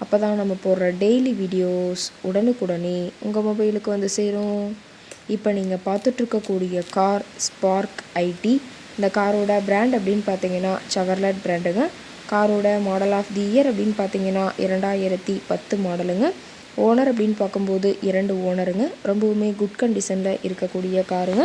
அப்போ தான் நம்ம போடுற டெய்லி வீடியோஸ் உடனுக்குடனே உங்கள் மொபைலுக்கு வந்து சேரும். இப்போ நீங்கள் பார்த்துட்ருக்கக்கூடிய கார் ஸ்பார்க் ஐடி இந்த காரோட பிராண்ட் அப்படின்னு பார்த்தீங்கன்னா சவர்லட் பிராண்டுங்க காரோட மாடல் ஆஃப் தி இயர் அப்படின்னு பார்த்தீங்கன்னா இரண்டாயிரத்தி பத்து மாடலுங்க ஓனர் அப்படின்னு பார்க்கும்போது இரண்டு ஓனருங்க ரொம்பவுமே குட் கண்டிஷனில் இருக்கக்கூடிய காருங்க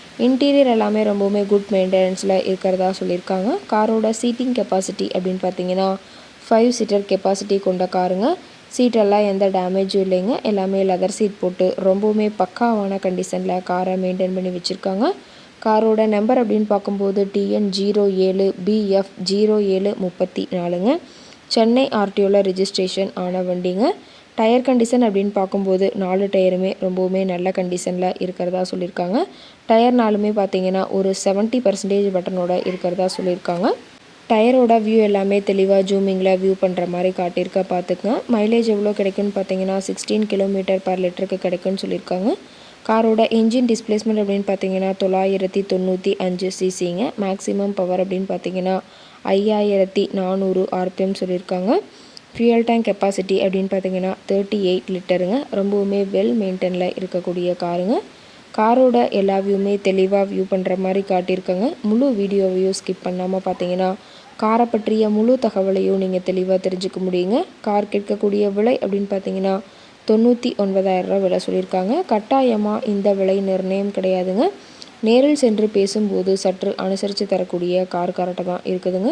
இன்டீரியர் எல்லாமே ரொம்பவுமே குட் மெயின்டெனன்ஸில் இருக்கிறதா சொல்லியிருக்காங்க. காரோட சீட்டிங் கெப்பாசிட்டி அப்படின்னு பார்த்தீங்கன்னா ஃபைவ் சீட்டர் கெப்பாசிட்டி கொண்ட காருங்க. சீட்டெல்லாம் எந்த டேமேஜும் இல்லைங்க. எல்லாமே லெதர் சீட் போட்டு ரொம்பவுமே பக்காவான கண்டிஷனில் காரை மெயின்டைன் பண்ணி வச்சுருக்காங்க. காரோட நம்பர் அப்படின்னு பார்க்கும்போது டிஎன் ஜீரோ ஏழு பிஎஃப் ஜீரோ ஏழு முப்பத்தி நாலுங்க. சென்னை ஆர்டிஓவில் ரிஜிஸ்ட்ரேஷன் ஆன வண்டிங்க. டயர் கண்டிஷன் அப்படின்னு பார்க்கும்போது நாலு டயருமே ரொம்பவுமே நல்ல கண்டிஷனில் இருக்கிறதா சொல்லியிருக்காங்க. டயர் நாலுமே பார்த்தீங்கன்னா ஒரு செவன்ட்டி பர்சன்டேஜ் பட்டனோட இருக்கிறதா சொல்லியிருக்காங்க. டயரோட வியூ எல்லாமே தெளிவாக ஜூமிங்கில் வியூ பண்ணுற மாதிரி காட்டியிருக்க பார்த்துக்குங்க. மைலேஜ் எவ்வளோ கிடைக்குன்னு பார்த்தீங்கன்னா சிக்ஸ்டீன் கிலோமீட்டர் பர் லிட்டருக்கு கிடைக்குன்னு சொல்லியிருக்காங்க. காரோட இன்ஜின் டிஸ்பிளேஸ்மெண்ட் அப்படின்னு பார்த்தீங்கன்னா தொள்ளாயிரத்தி தொண்ணூற்றி அஞ்சு சிசிங்க மேக்ஸிமம் பவர் அப்படின்னு பார்த்தீங்கன்னா ஐயாயிரத்தி நானூறு ஆர்பிஎம் சொல்லியிருக்காங்க. ஃபியூயல் டேங்க் கெப்பாசிட்டி அப்படின்னு பார்த்தீங்கன்னா தேர்ட்டி எயிட் லிட்டருங்க. ரொம்பவுமே வெல் மெயின்டெனில் இருக்கக்கூடிய காருங்க. காரோட எல்லா வியூமே தெளிவாக வியூ பண்ணுற மாதிரி காட்டியிருக்கங்க. முழு வீடியோவையும் ஸ்கிப் பண்ணாமல் பார்த்தீங்கன்னா காரை பற்றிய முழு தகவலையும் நீங்கள் தெளிவாக தெரிஞ்சுக்க முடியுங்க. கார் கேட்கக்கூடிய விலை அப்படின்னு பார்த்தீங்கன்னா தொண்ணூற்றி ஒன்பதாயிரரூவா விலை சொல்லியிருக்காங்க. கட்டாயமாக இந்த விலை நிர்ணயம் கிடையாதுங்க. நேரில் சென்று பேசும்போது சற்று அனுசரித்து தரக்கூடிய கார் கரெக்டாக தான் இருக்குதுங்க.